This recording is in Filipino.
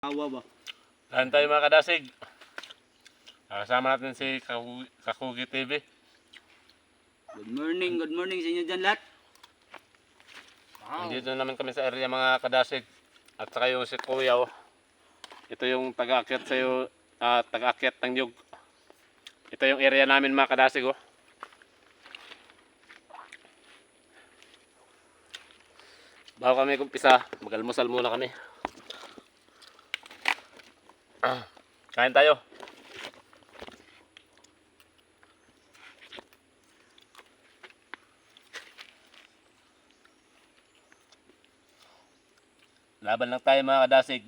Awa ba? Kain tayo mga kadasig. Kasama natin si Kaku- Kakugi TV. Good morning, good morning sa inyo dyan lahat. Dito naman kami sa area mga kadasig. At saka yung si Kuya. Oh. Ito yung taga-akyat sa'yo, ah, taga-akyat ng Yug. Ito yung area namin mga kadasig. Oh. Bago kami kumpisa, mag-almusal muna kami. Ah, kain tayo. Laban lang tayo mga kadasig.